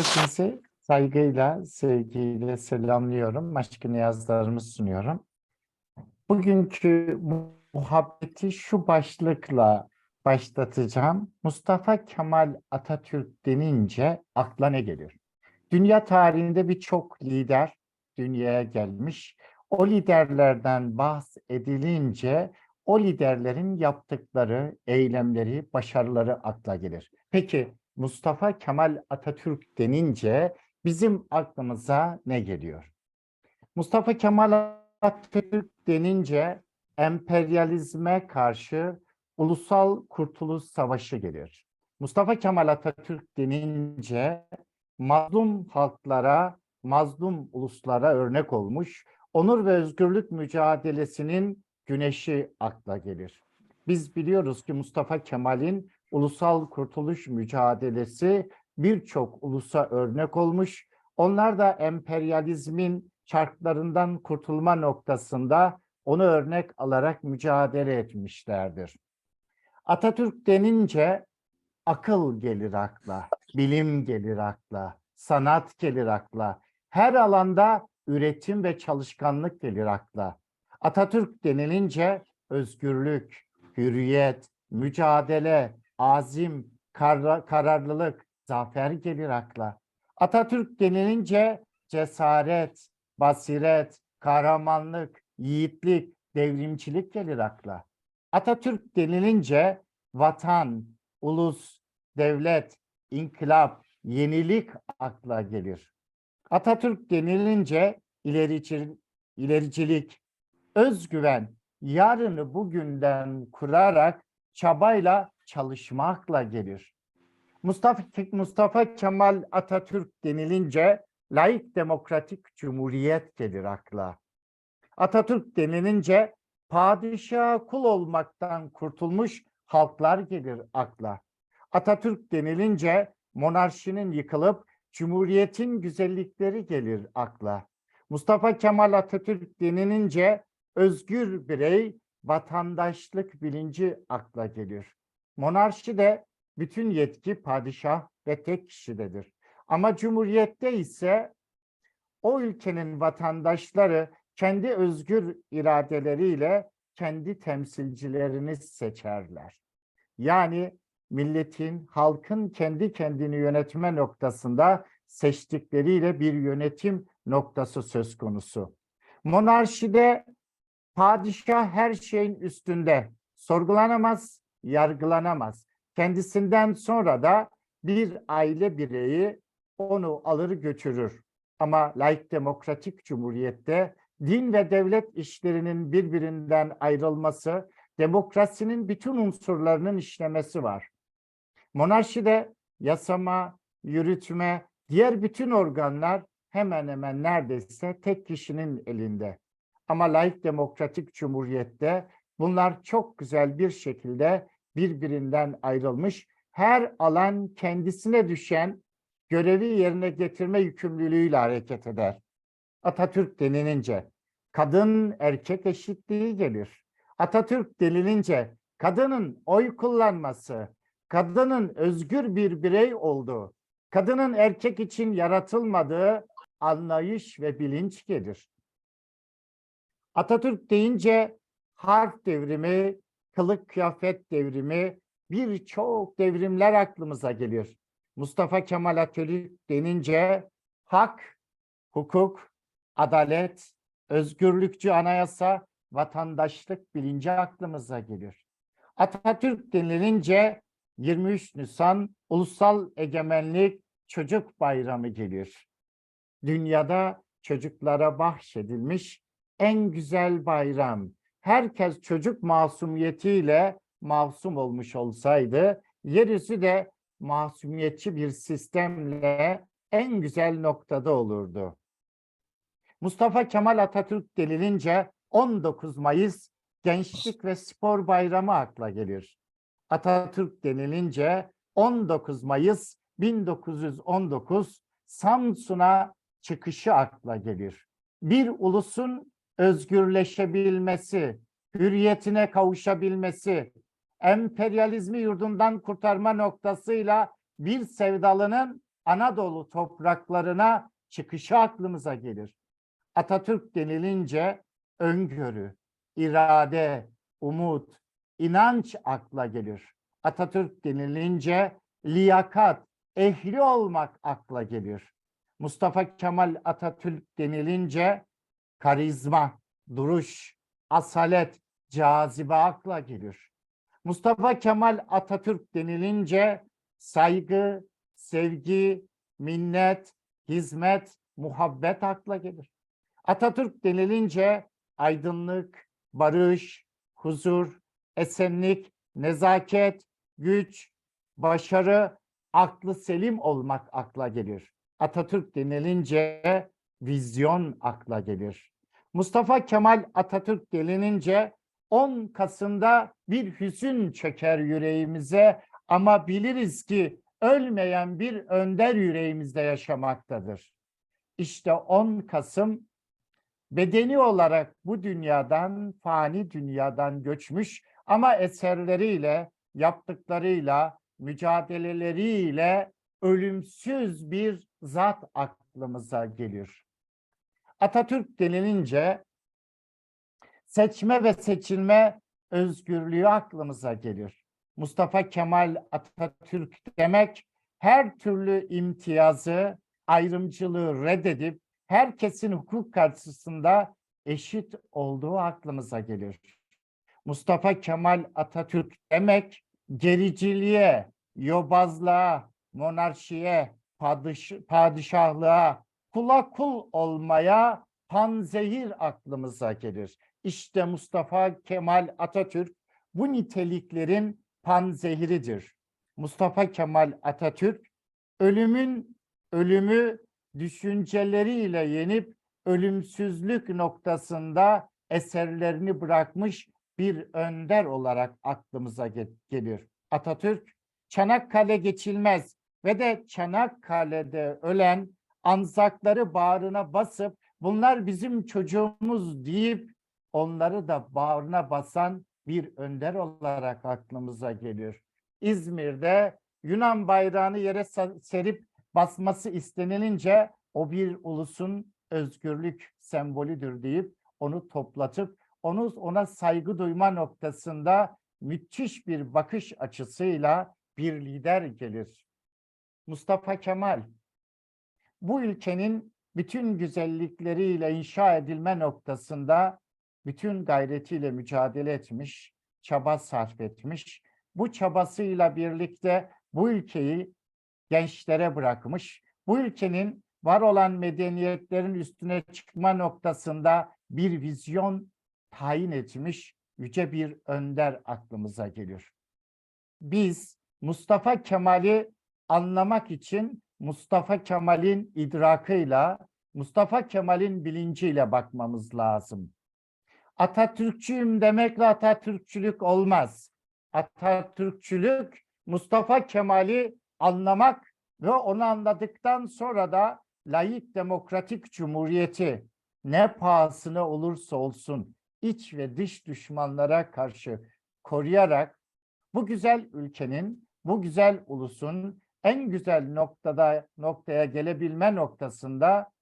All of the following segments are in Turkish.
Hepinizi saygıyla, sevgiyle selamlıyorum. Aşkı niyazlarımı sunuyorum. Bugünkü muhabbeti şu başlıkla başlatacağım. Mustafa Kemal Atatürk denince akla ne geliyor? Dünya tarihinde birçok lider dünyaya gelmiş. O liderlerden bahsedilince o liderlerin yaptıkları, eylemleri, başarıları akla gelir. Peki Mustafa Kemal Atatürk denince bizim aklımıza ne geliyor? Mustafa Kemal Atatürk denince emperyalizme karşı Ulusal Kurtuluş Savaşı gelir. Mustafa Kemal Atatürk denince mazlum halklara, mazlum uluslara örnek olmuş, onur ve özgürlük mücadelesinin güneşi akla gelir. Biz biliyoruz ki Mustafa Kemal'in ulusal kurtuluş mücadelesi birçok ulusa örnek olmuş. Onlar da emperyalizmin çarklarından kurtulma noktasında onu örnek alarak mücadele etmişlerdir. Atatürk denince akıl gelir akla, bilim gelir akla, sanat gelir akla. Her alanda üretim ve çalışkanlık gelir akla. Atatürk denilince özgürlük, hürriyet, mücadele, azim, kar- kararlılık, zafer gelir akla. Atatürk denilince cesaret, basiret, kahramanlık, yiğitlik, devrimcilik gelir akla. Atatürk denilince vatan, ulus, devlet, inkılap, yenilik akla gelir. Atatürk denilince ilerici, ilericilik, özgüven, yarını bugünden kurarak çabayla çalışmakla gelir. Mustafa, Mustafa Kemal Atatürk denilince laik demokratik cumhuriyet gelir akla. Atatürk denilince padişaha kul olmaktan kurtulmuş halklar gelir akla. Atatürk denilince monarşinin yıkılıp cumhuriyetin güzellikleri gelir akla. Mustafa Kemal Atatürk denilince özgür birey, vatandaşlık bilinci akla gelir. Monarşi de bütün yetki padişah ve tek kişidedir. Ama cumhuriyette ise o ülkenin vatandaşları kendi özgür iradeleriyle kendi temsilcilerini seçerler. Yani milletin, halkın kendi kendini yönetme noktasında seçtikleriyle bir yönetim noktası söz konusu. Monarşide padişah her şeyin üstünde, sorgulanamaz, yargılanamaz. Kendisinden sonra da bir aile bireyi onu alır götürür. Ama laik demokratik cumhuriyette din ve devlet işlerinin birbirinden ayrılması, demokrasinin bütün unsurlarının işlemesi var. Monarşide yasama, yürütme, diğer bütün organlar hemen hemen neredeyse tek kişinin elinde. Ama laik demokratik cumhuriyette bunlar çok güzel bir şekilde birbirinden ayrılmış. Her alan kendisine düşen görevi yerine getirme yükümlülüğüyle hareket eder. Atatürk denilince kadın erkek eşitliği gelir. Atatürk denilince kadının oy kullanması, kadının özgür bir birey olduğu, kadının erkek için yaratılmadığı anlayış ve bilinç gelir. Atatürk deyince harf devrimi, kılık kıyafet devrimi, birçok devrimler aklımıza gelir. Mustafa Kemal Atatürk denince hak, hukuk, adalet, özgürlükçü anayasa, vatandaşlık bilinci aklımıza gelir. Atatürk denilince 23 Nisan Ulusal Egemenlik Çocuk Bayramı gelir. Dünyada çocuklara bahşedilmiş en güzel bayram. Herkes çocuk masumiyetiyle masum olmuş olsaydı, yeryüzü de masumiyetçi bir sistemle en güzel noktada olurdu. Mustafa Kemal Atatürk denilince 19 Mayıs Gençlik ve Spor Bayramı akla gelir. Atatürk denilince 19 Mayıs 1919 Samsun'a çıkışı akla gelir. Bir ulusun özgürleşebilmesi, hürriyetine kavuşabilmesi, emperyalizmi yurdundan kurtarma noktasıyla bir sevdalının Anadolu topraklarına çıkışı aklımıza gelir. Atatürk denilince öngörü, irade, umut, inanç akla gelir. Atatürk denilince liyakat, ehli olmak akla gelir. Mustafa Kemal Atatürk denilince karizma, duruş, asalet, cazibe akla gelir. Mustafa Kemal Atatürk denilince saygı, sevgi, minnet, hizmet, muhabbet akla gelir. Atatürk denilince aydınlık, barış, huzur, esenlik, nezaket, güç, başarı, aklı selim olmak akla gelir. Atatürk denilince vizyon akla gelir. Mustafa Kemal Atatürk denilince 10 Kasım'da bir hüzün çeker yüreğimize ama biliriz ki ölmeyen bir önder yüreğimizde yaşamaktadır. İşte 10 Kasım bedeni olarak bu dünyadan, fani dünyadan göçmüş ama eserleriyle, yaptıklarıyla, mücadeleleriyle ölümsüz bir zat aklımıza gelir. Atatürk denilince seçme ve seçilme özgürlüğü aklımıza gelir. Mustafa Kemal Atatürk demek her türlü imtiyazı, ayrımcılığı reddedip herkesin hukuk karşısında eşit olduğu aklımıza gelir. Mustafa Kemal Atatürk demek gericiliğe, yobazlığa, monarşiye, padış padişahlığa, kula kul olmaya panzehir aklımıza gelir. İşte Mustafa Kemal Atatürk bu niteliklerin panzehiridir. Mustafa Kemal Atatürk ölümün ölümü düşünceleriyle yenip ölümsüzlük noktasında eserlerini bırakmış bir önder olarak aklımıza ge- gelir. Atatürk Çanakkale geçilmez ve de Çanakkale'de ölen anzakları bağrına basıp bunlar bizim çocuğumuz deyip onları da bağrına basan bir önder olarak aklımıza gelir. İzmir'de Yunan bayrağını yere serip basması istenilince o bir ulusun özgürlük sembolüdür deyip onu toplatıp onu ona saygı duyma noktasında müthiş bir bakış açısıyla bir lider gelir. Mustafa Kemal bu ülkenin bütün güzellikleriyle inşa edilme noktasında bütün gayretiyle mücadele etmiş, çaba sarf etmiş. Bu çabasıyla birlikte bu ülkeyi gençlere bırakmış. Bu ülkenin var olan medeniyetlerin üstüne çıkma noktasında bir vizyon tayin etmiş yüce bir önder aklımıza gelir. Biz Mustafa Kemal'i anlamak için Mustafa Kemal'in idrakıyla, Mustafa Kemal'in bilinciyle bakmamız lazım. Atatürkçüyüm demekle Atatürkçülük olmaz. Atatürkçülük Mustafa Kemal'i anlamak ve onu anladıktan sonra da layık demokratik cumhuriyeti ne pahasına olursa olsun iç ve dış düşmanlara karşı koruyarak bu güzel ülkenin, bu güzel ulusun en güzel noktada noktaya gelebilme noktasında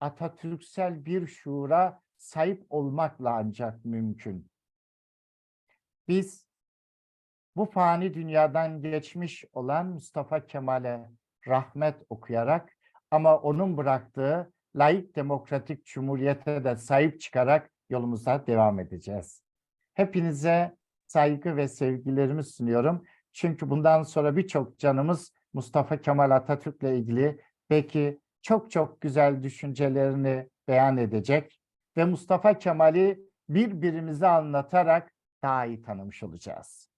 Atatürksel bir şuura sahip olmakla ancak mümkün. Biz bu fani dünyadan geçmiş olan Mustafa Kemal'e rahmet okuyarak ama onun bıraktığı layık demokratik cumhuriyete de sahip çıkarak yolumuza devam edeceğiz. Hepinize saygı ve sevgilerimi sunuyorum. Çünkü bundan sonra birçok canımız Mustafa Kemal Atatürk'le ilgili belki çok çok güzel düşüncelerini beyan edecek ve Mustafa Kemal'i birbirimize anlatarak daha iyi tanımış olacağız.